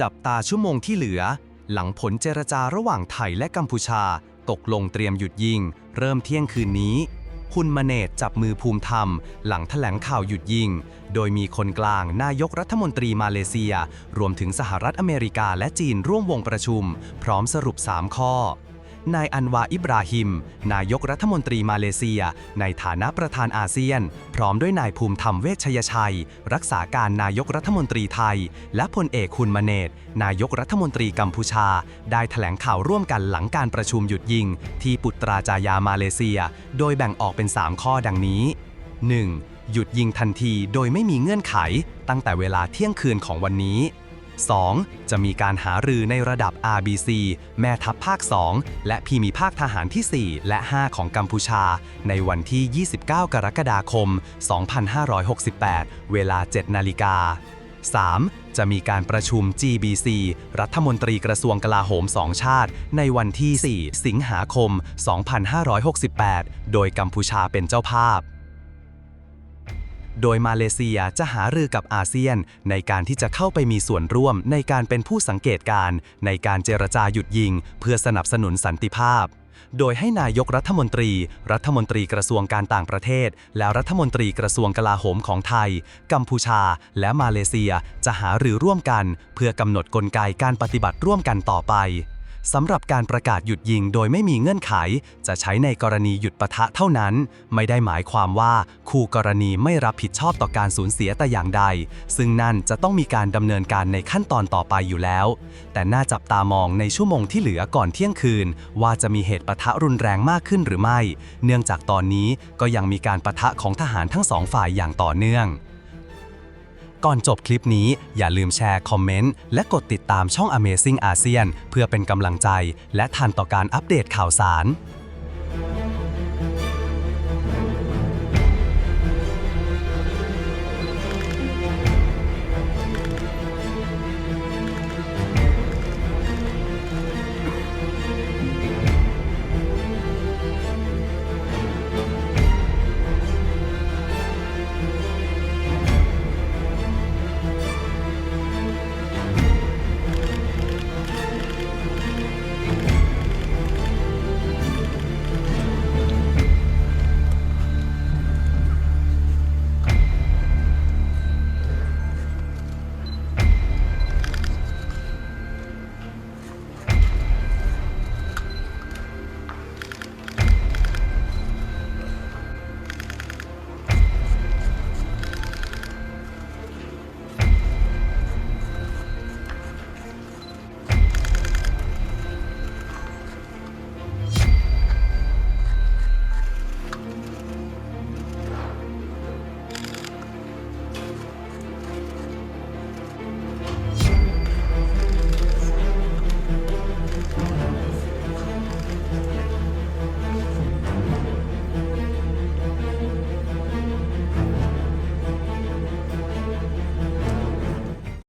จับตาชั่วโมงที่เหลือ หลังผลเจรจาระหว่างไทยและกัมพูชา ตกลงเตรียมหยุดยิง เริ่มเที่ยงคืนนี้คุณมาเนตจับมือภูมิธรรม หลังแถลงข่าวหยุดยิง โดยมีคนกลางนายกรัฐมนตรีมาเลเซีย รวมถึงสหรัฐอเมริกาและจีนร่วมวงประชุม พร้อมสรุป 3 ข้อ นายอันวาอิบราฮิม นายกรัฐมนตรีมาเลเซีย ในฐานะประธานอาเซียน พร้อมด้วยนายภูมิธรรมเวชยชัย รักษาการนายกรัฐมนตรีไทย และพลเอกคุณมเนตนายกรัฐมนตรีกัมพูชา ได้แถลงข่าวร่วมกันหลังการประชุมหยุดยิง ที่ปุตราจายามาเลเซีย โดยแบ่งออกเป็น 3 ข้อดังนี้ 1. หยุดยิงทันทีโดยไม่มีเงื่อนไข ตั้งแต่เวลาเที่ยงคืนของวันนี้ 2. จะมีการหารือในระดับ RBC แม่ทัพภาค 2 และพีมีภาคทหารที่ 4 และ 5 ของกัมพูชา ในวันที่ 29 กรกฎาคม 2568 เวลา 7 นาฬิกา 3. จะมีการประชุม GBC รัฐมนตรีกระทรวงกลาโหมสองชาติ ในวันที่ 4 สิงหาคม 2568 โดยกัมพูชาเป็นเจ้าภาพ โดยมาเลเซียจะหารือกับอาเซียน ในการที่จะเข้าไปมีส่วนร่วมในการเป็นผู้สังเกตการณ์ในการเจรจาหยุดยิง เพื่อสนับสนุนสันติภาพ โดยให้นายกรัฐมนตรี รัฐมนตรีกระทรวงการต่างประเทศ และรัฐมนตรีกระทรวงกลาโหมของไทย กัมพูชา และมาเลเซียจะหารือร่วมกัน เพื่อกำหนดกลไกการปฏิบัติร่วมกันต่อไป สำหรับการประกาศหยุดยิงโดยไม่มีเงื่อนไข จะใช้ในกรณีหยุดปะทะเท่านั้น ไม่ได้หมายความว่าคู่กรณีไม่รับผิดชอบต่อการสูญเสียแต่อย่างใด ซึ่งนั่นจะต้องมีการดำเนินการในขั้นตอนต่อไปอยู่แล้ว แต่น่าจับตามองในชั่วโมงที่เหลือก่อนเที่ยงคืน ว่าจะมีเหตุปะทะรุนแรงมากขึ้นหรือไม่ เนื่องจากตอนนี้ก็ยังมีการปะทะของทหารทั้งสองฝ่ายอย่างต่อเนื่อง ก่อนจบคลิปนี้อย่าลืมแชร์ คอมเมนต์ และกดติดตามช่อง Amazing ASEAN เพื่อเป็นกำลังใจ และทันต่อการอัปเดตข่าวสาร